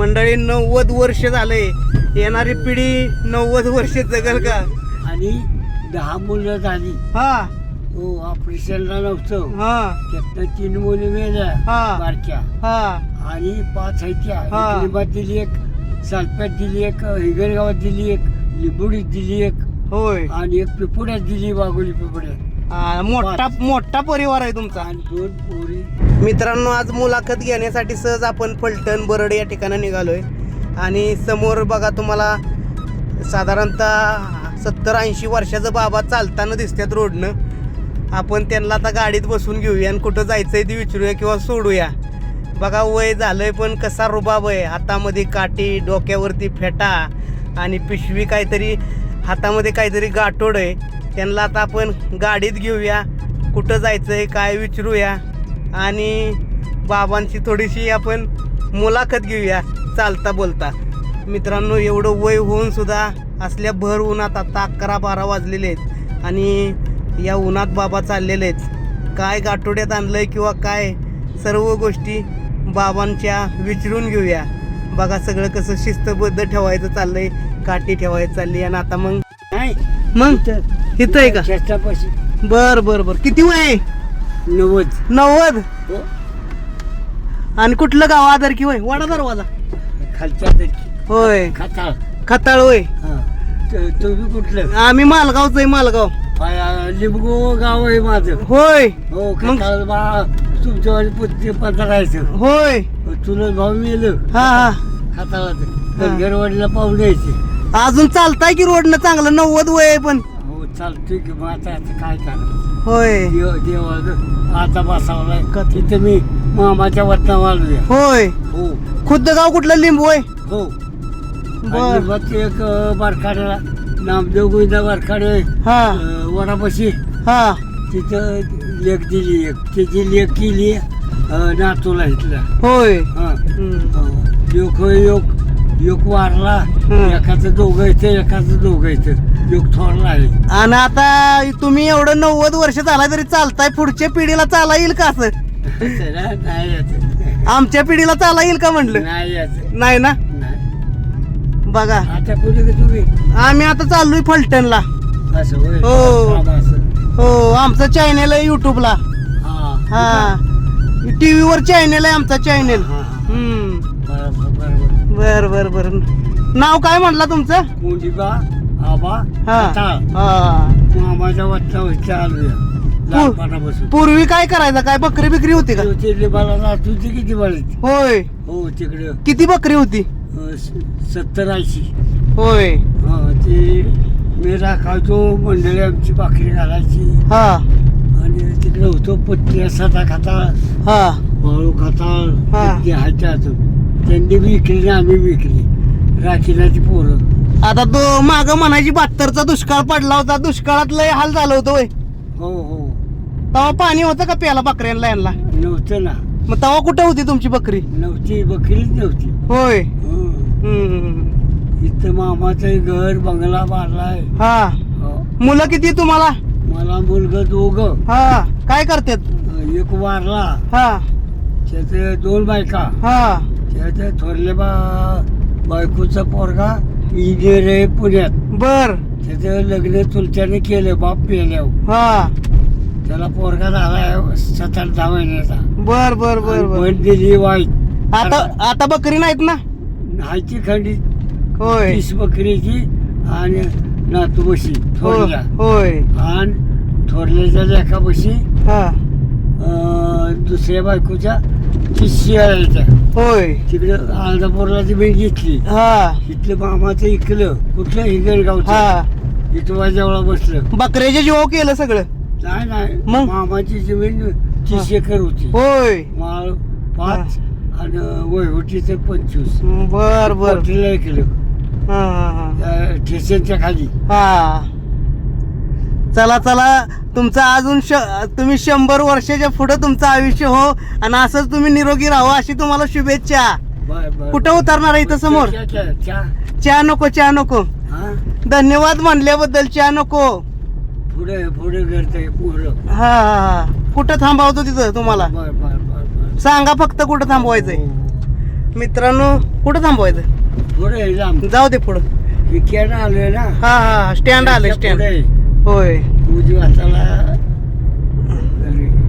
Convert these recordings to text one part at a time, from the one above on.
मंडळी नव्वद वर्ष झाले. येणारी पिढी नव्वद वर्ष जगल का? आणि दहा मुलं झाली. हा. हो ऑपरेशनला नव्हतं. हा. त्यातनं तीन मुली मेल्या हा. बारक्या. हा. आणि पाच आहेत हा. एक लिंबात दिली एक सालप्यात दिली एक हिगरगावात दिली एक लिंबुडीत दिली एक. होय. आणि एक पिपुड्यात दिली वाघोली पिपुड्यात हा, मोठा मोठा परिवार आहे तुमचा. आणि दोन पोरी. मित्रांनो आज मुलाखत घेण्यासाठी सहज आपण फलटण बरड या ठिकाणी निघालो आहे आणि समोर बघा तुम्हाला साधारणतः सत्तर ऐंशी वर्षाचं बाबा चालताना दिसतात रोडनं. आपण त्यांना आता गाडीत बसून घेऊया आणि कुठं जायचं आहे ते विचारूया किंवा सोडूया. बघा वय झालं आहे पण कसा रुबाब आहे. हातामध्ये काठी डोक्यावरती फेटा आणि पिशवी काहीतरी हातामध्ये काहीतरी गाठोड आहे. त्यांना आता आपण गाडीत घेऊया कुठं जायचं आहे काय विचारूया. आणि बाबांची थोडीशी आपण मुलाखत घेऊया. चालता बोलता. मित्रांनो एवढं वय होऊन सुद्धा असल्या भर उन्हात आता अकरा बारा वाजलेले आहेत आणि या उन्हात बाबा चाललेले आहेत. काय गाठोड्यात आणलंय किंवा काय सर्व गोष्टी बाबांच्या विचारून घेऊया. बघा सगळं कसं शिस्तबद्ध ठेवायचं चाललंय काठी ठेवायचं चालली आणि आता मग नाही. मग? इथं आहे का? बर बर बर. किती वय आहे? नव्वद. नव्वद? हो. आणि कुठलं गाव आदर की होय? वडा दरवाजा. खालच्या होय. खाताळ. खताळ होय. हा. त- तुम्ही कुठलं? आम्ही मालगावच आहे मालगाव. पाया- लिंबगो गाव आहे माझं. होय. हो मग? खाताळ बा पत्रायचं होय. चुलत भाऊ मेलं. हा हा. खाताळाचं गरवाडीला पाहून यायचे अजून चालताय की रोडनं चांगलं? नव्वद वय आहे पण. हो चालतोय की मग आता आता काय करायचं? होय. देव देवाचं. आता बसावलाय का- तिथे मी मामाच्या वतना वालूया होय. हो. खुद्द गाव कुठलं लिंबू होय? हो. बर. आणि मग ते एक बारखाड्याला नामदेव गोविंदा बारखाडे हा. अं, वडापाशी. हा. तिथं लेख दिली एक. त्याची लेख केली अं, नातूला इथला होय. हा. हम्म. योग योग योग वारला. हं. एकाचं दोघं येतं एकाचं दोघं येतं आणि आता तुम्ही एवढं नव्वद वर्ष झाला तरी चालताय पुढच्या पिढीला चाला येईल का असं? नाही. आमच्या पिढीला चाला येईल का म्हटलं नाही ना? नाही. बघा. आता कुठे का तुम्ही? आम्ही आता चाललोय फलटणला. असं होय? हो. असं. हो आमचं चॅनेल आहे युट्यूबला हा हा. टीव्हीवर चॅनेल आहे आमचा चॅनेल हा, हा. हम्म. बरोबर बरोबर बर. बर बर नाव काय म्हटलं तुमचं? मुंडीबा आबा हा. हा. मामाच्या लहानपणापासून. पूर्वी काय करायचं? काय बकरी बिकरी होती का? ते ते किती बळीत होय. हो तिकडे. किती बकरी होती? सत्तर ऐंशी. होय. हा ते मी राखायचो मंडळी आमची भाकरी घालायची. हा. आणि तिकडे होतो पत्त्या सदा खाताळ हा. वाळू खाताळ हा. ते हायच्या त्यांनी विकली आणि आम्ही विकली. राखीनाची पोरं. आता तो माग म्हणायची बहात्तरचा दुष्काळ पडला होता. दुष्काळात लय हाल झालं होतं होय. हो हो. तेव्हा पाणी होतं का प्याला बकऱ्यांना यांना? नव्हतं ना. मग तेव्हा कुठे होती तुमची बकरी? नव्हती बकरीच नव्हती. होय. हं. हम्म. इथं मामाचं घर बंगला बांधलाय हा. हो. मुलं किती तुम्हाला? मला मुलगा दोघं. हा. काय करतात? एक वारला. हा. त्याचे दोन बायका. हा. त्याच्या थोरले बा बायकोचा पोरगा इंजिनियर आहे पुण्यात. बर. त्याचं लग्न चुलत्याने केलं बाप पेल्यावर. हा. त्याला पोरगा झाला सात आठ दहा महिन्याचा. बर बर बर बहीण दिली वाईट. आता आता बकरी नाहीत ना? हायची खंडी. होय. तीस बकरीची आणि नातू बशी हो- थोरल्या होय. आणि थोरल्याच्या लेखा बशी हा. अं, दुसऱ्या बायकोच्या तीस यायच्या होय. तिकडं आळदापूरला ती बहीण घेतली. हा. इथलं मामाचं इकलं. कुठलं? हिगणगावचं. हा. इथं माझ्याजवळ बसलं. बकऱ्याच्या जीवाव केलं सगळं. नाही नाही. मग? मामाची जमीन तीस. एकर होती. होय. माळ पाच आणि वयवटीचं पंचवीस. बर बर. पोटीला ऐकलं हा हा, त्या ठेस्यांच्या खाली. हा. चला चला तुमचं अजून श तुम्ही शंभर वर्षाच्या पुढे तुमचं आयुष्य हो आणि असंच तुम्ही निरोगी राहा अशी तुम्हाला शुभेच्छा. कुठं उतरणार आहे इथं समोर? चहा- नको चहा नको. हा? धन्यवाद म्हणल्याबद्दल चहा नको. पुढे पुढे हा हा हा. कुठं थांबवतो तिथं तुम्हाला? सांगा फक्त कुठं थांबवायचंय. हो. मित्रांनो कुठं थांबवायचं? पुढे जाऊ दे पुढं. आलोय ना. हा हा स्टँड आलं स्टँड. होय. हाताला.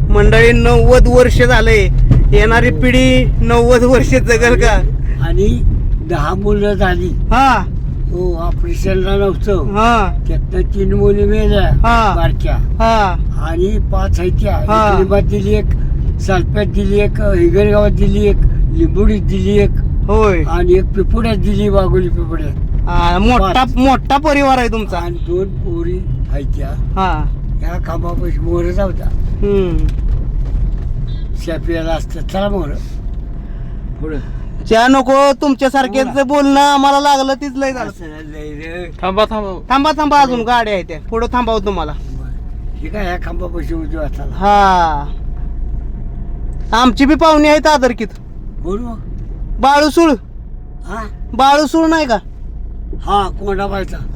मंडळी नव्वद वर्ष झाले. येणारी पिढी नव्वद वर्ष जगल का? आणि दहा मुलं झाली. हा. हो ऑपरेशनला नव्हतं. हा. त्यातनं तीन मुली मेल्या हा. बारक्या. हा. आणि पाच हैत्या. हा. एक लिंबात दिली एक सालप्यात दिली एक हिगरगावात दिली एक लिंबुडीत दिली एक. होय. आणि एक पिपुड्यात दिली वाघोली पिपुड्यात. मोठा मोठा परिवार आहे तुमचा. आणि दोन पोरी हैत्या हा. ह्या खांबापाशी मोहर जावता हम्म. शेपियाला असतं. चला मोहर पुढं. त्या नको तुमच्या सारख्याच बोलणं आम्हाला लागलं तीच लय झालं. असं लय रे. थांबा थांबा. थांबा थांबा अजून. गाड्या आहेत त्या. पुढं थांबाव तुम्हाला. हे काय ह्या खांबापाशी उजवी हा. आमची बी पाहुणे आहेत आदरकीत. बोल बाळूसूळ. हा? बाळूसूळ नाही का? हा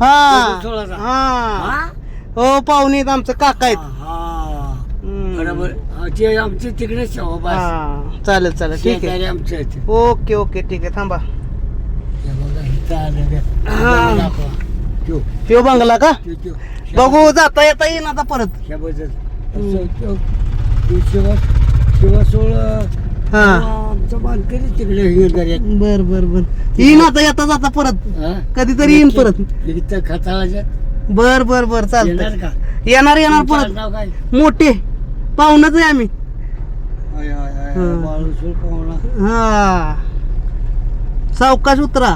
हा. हा. हा? हो पाहुणे आहेत आमचं काका आहेत. हा हम्म. बरोबर. हा, ते आमचे तिकडेच हो, बस. हा. चालेल चालेल. ठीक आहे. शेजारी आमच्या इथे ओके ओके. ठीक आहे. थांबा. हे बघा, इथं आलं रे. हा. दाखवा. त्यो, त्यो बंगला का? त्यो, त्यो. बघू जाता येता येईन आता परत. ह्याबद्दल. असं त्यो, त्यो शिवा शिवा सोळ. हा. आमचं तिकडे हे. बर बर बर. येईन आता येता जाता परत. हा? कधीतरी येईन परत. इथं खताळाच्या बर बर बर येणार का? येणार येणार तुमचं परत. नाव काय? मोठे. पाहुणच आहे आम्ही. आय, आय, आय, हा. बाळूसूर पाहुणा. हा. सावकाश उतरा.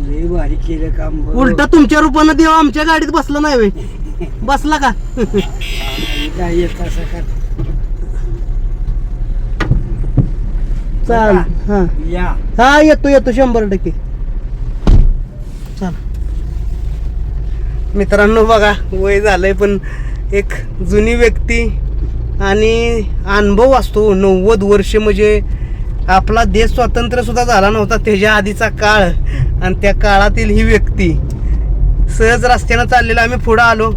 लय भारी केलं काम बरं. उलट तुमच्या रूपानं देव आमच्या गाडीत बसला नाही वे बसला का? आणि काय येत असं का चाल हा. या. हा येतो येतो शंभर टक्के. चल. मित्रांनो बघा वय झालंय पण एक जुनी व्यक्ती आणि अनुभव असतो. नव्वद वर्ष म्हणजे आपला देश स्वतंत्र सुद्धा झाला नव्हता त्याच्या आधीचा काळ. आणि त्या काळातील ही व्यक्ती सहज रस्त्यानं चाललेलं आम्ही पुढं आलो.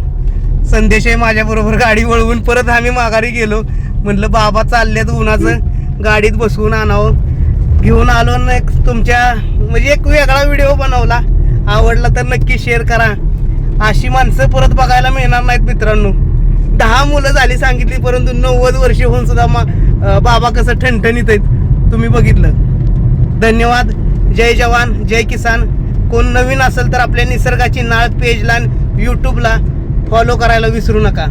संदेशही माझ्याबरोबर गाडी वळवून परत आम्ही माघारी गेलो. म्हटलं बाबा चालल्यात उन्हाचं. गाडीत बसवून आणावं. घेऊन आलो एक तुमच्या म्हणजे एक वेगळा व्हिडिओ बनवला. आवडला तर नक्की शेअर करा. अशी माणसं परत बघायला मिळणार नाहीत मित्रांनो. दहा मुलं झाली सांगितली परंतु नव्वद वर्षे होऊन सुद्धा मा बाबा कसं ठणठणीत आहेत तुम्ही बघितलं. धन्यवाद. जय जवान जय किसान. कोण नवीन असेल तर आपल्या निसर्गाची नाळ पेजला यूट्यूबला फॉलो करायला विसरू नका.